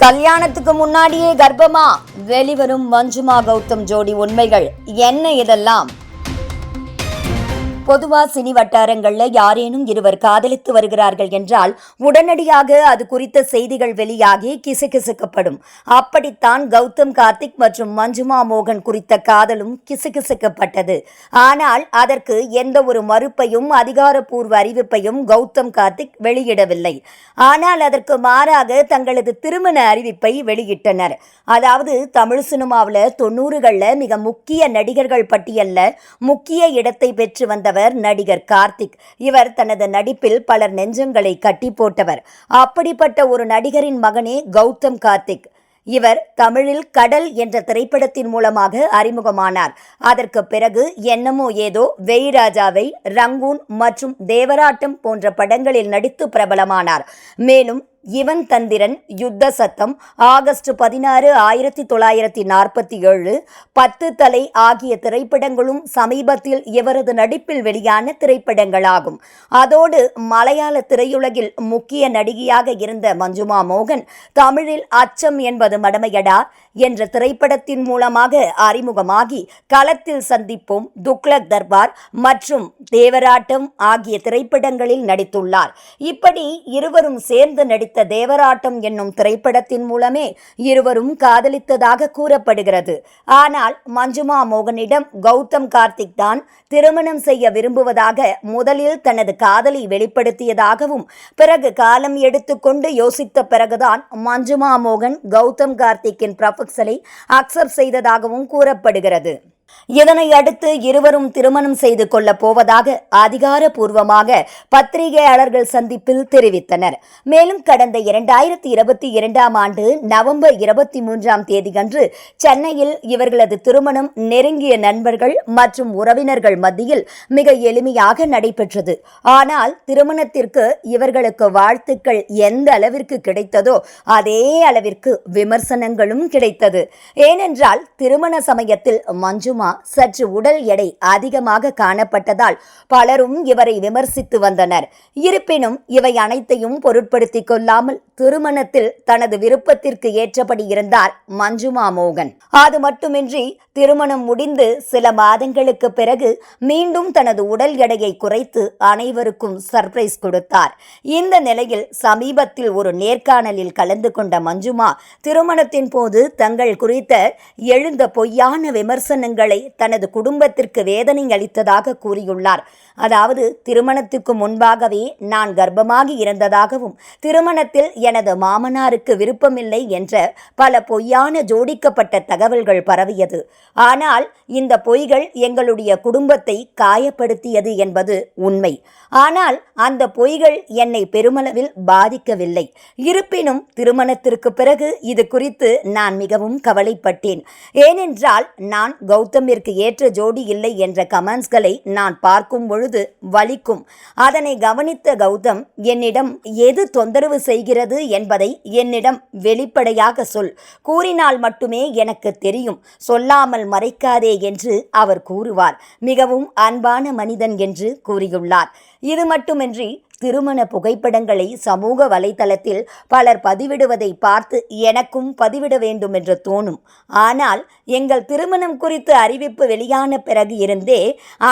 கல்யாணத்துக்கு முன்னாடியே கர்ப்பமா? வெளிவரும் மஞ்சுமா கௌதம் ஜோடி உண்மைகள். என்ன இதெல்லாம்? பொதுவா சினி வட்டாரங்கள்ல யாரேனும் இருவர் காதலித்து வருகிறார்கள் என்றால் உடனடியாக அது குறித்த செய்திகள் வெளியாகி கிசுகிசுக்கப்படும். அப்படித்தான் கௌதம் கார்த்திக் மற்றும் மஞ்சுமா மோகன் குறித்த காதலும் கிசுகிசுக்கப்பட்டது. ஆனால் அதற்கு எந்த ஒரு மறுப்பையும் அதிகாரப்பூர்வ அறிவிப்பையும் கௌதம் கார்த்திக் வெளியிடவில்லை. ஆனால் அதற்கு மாறாக தங்களது திருமண அறிவிப்பை வெளியிட்டனர். அதாவது தமிழ் சினிமாவில் தொண்ணூறுகளில் மிக முக்கிய நடிகர்கள் பட்டியல்ல முக்கிய இடத்தை பெற்று வந்தவர் அவர் நடிகர் கார்த்திக். இவர் தனது நடிப்பில் பலர் நெஞ்சங்களை கட்டி போட்டவர். அப்படிப்பட்ட ஒரு நடிகரின் மகனே கௌதம் கார்த்திக். இவர் தமிழில் கடல் என்ற திரைப்படத்தின் மூலமாக அறிமுகமானார். அதற்கு பிறகு என்னமோ ஏதோ வெயிராஜாவை ரங்கூன் மற்றும் தேவராட்டம் போன்ற படங்களில் நடித்து பிரபலமானார். மேலும் இவன் தந்திரன் யுத்த சத்தம் ஆகஸ்ட் பதினாறு ஆயிரத்தி தொள்ளாயிரத்தி நாற்பத்தி ஏழு பத்து தலை ஆகிய திரைப்படங்களும் சமீபத்தில் இவரது நடிப்பில் வெளியான திரைப்படங்களாகும். அதோடு மலையாள திரையுலகில் முக்கிய நடிகையாக இருந்த மஞ்சுமா மோகன் தமிழில் அச்சம் என்பது மடமையடா என்ற திரைப்படத்தின் மூலமாக அறிமுகமாகி களத்தில் சந்திப்போம் துக்ளக் தர்பார் மற்றும் தேவராட்டம் ஆகிய திரைப்படங்களில் நடித்துள்ளார். இப்படி இருவரும் சேர்ந்து நடித்த தேவராட்டம் என்னும் திரைப்படத்தின் மூலமே இருவரும் காதலித்ததாக கூறப்படுகிறது. ஆனால் மஞ்சுமா மோகனிடம் கௌதம் கார்த்திக் தான் திருமணம் செய்ய விரும்புவதாக முதலில் தனது காதலை வெளிப்படுத்தியதாகவும் பிறகு காலம் எடுத்துக்கொண்டு யோசித்த பிறகுதான் மஞ்சுமா மோகன் கௌதம் கார்த்திக்கின் ப்ரொபோசலை அக்செப்ட் செய்ததாகவும் கூறப்படுகிறது. இதனை அடுத்து இருவரும் திருமணம் செய்து கொள்ளப் போவதாக அதிகாரப்பூர்வமாக பத்திரிகையாளர்கள் சந்திப்பில் தெரிவித்தனர். மேலும் கடந்த இரண்டாயிரத்தி இருபத்தி இரண்டாம் ஆண்டு நவம்பர் இருபத்தி மூன்றாம் தேதியன்று சென்னையில் இவர்களது திருமணம் நெருங்கிய நண்பர்கள் மற்றும் உறவினர்கள் மத்தியில் மிக எளிமையாக நடைபெற்றது. ஆனால் திருமணத்திற்கு இவர்களுக்கு வாழ்த்துக்கள் எந்த அளவிற்கு கிடைத்ததோ அதே அளவிற்கு விமர்சனங்களும் கிடைத்தது. ஏனென்றால் திருமண சமயத்தில் மஞ்சு மஞ்சுமா சற்று உடல் எடை அதிகமாக காணப்பட்டதால் பலரும் இவரை விமர்சித்து வந்தனர். இருப்பினும் இவை அனைத்தையும் பொருட்படுத்திக் கொள்ளாமல் திருமணத்தில் தனது விருப்பத்திற்கு ஏற்றபடி இருந்தார் மஞ்சுமா மோகன். அது மட்டுமின்றி திருமணம் முடிந்து சில மாதங்களுக்கு பிறகு மீண்டும் தனது உடல் எடையை குறைத்து அனைவருக்கும் சர்ப்ரைஸ் கொடுத்தார். இந்த நிலையில் சமீபத்தில் ஒரு நேர்காணலில் கலந்து கொண்ட மஞ்சுமா திருமணத்தின் போது தங்கள் குறித்த எழுந்த பொய்யான விமர்சனங்கள் பெண்களை தனது குடும்பத்திற்கு வேதனை அளித்ததாக கூறியுள்ளார். அதாவது திருமணத்துக்கு முன்பாகவே நான் கர்ப்பமாகி இருந்ததாகவும் திருமணத்தில் எனது மாமனாருக்கு விருப்பமில்லை என்ற பல பொய்யான ஜோடிக்கப்பட்ட தகவல்கள் பரவியது. ஆனால் இந்த பொய்கள் எங்களுடைய குடும்பத்தை காயப்படுத்தியது என்பது உண்மை. ஆனால் அந்த பொய்கள் என்னை பெருமளவில் பாதிக்கவில்லை. இருப்பினும் திருமணத்திற்கு பிறகு இது குறித்து நான் மிகவும் கவலைப்பட்டேன். ஏனென்றால் நான் கௌதம் கௌதமிற்கு ஏற்ற ஜோடி இல்லை என்ற கமெண்ட்ஸ்களை நான் பார்க்கும் பொழுது வலிக்கும். அதனை கவனித்த கௌதம் என்னிடம் எது தொந்தரவு செய்கிறது என்பதை என்னிடம் வெளிப்படையாக சொல். கூறினால் மட்டுமே எனக்கு தெரியும். சொல்லாமல் மறைக்காதே என்று அவர் கூறுவார். மிகவும் அன்பான மனிதன் என்று கூறியுள்ளார். இது மட்டுமின்றி திருமண புகைப்படங்களை சமூக வலைதளத்தில் பலர் பதிவிடுவதை பார்த்து எனக்கும் பதிவிட வேண்டும் என்று தோணும். ஆனால் எங்கள் திருமணம் குறித்து அறிவிப்பு வெளியான பிறகு இருந்தே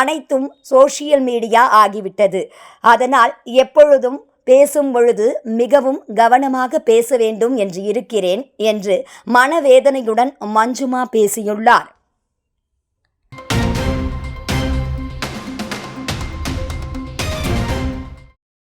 அனைத்தும் சோஷியல் மீடியா ஆகிவிட்டது. அதனால் எப்பொழுதும் பேசும் பொழுது மிகவும் கவனமாக பேச வேண்டும் என்று இருக்கிறேன் என்று மனவேதனையுடன் மஞ்சுமா பேசியுள்ளார்.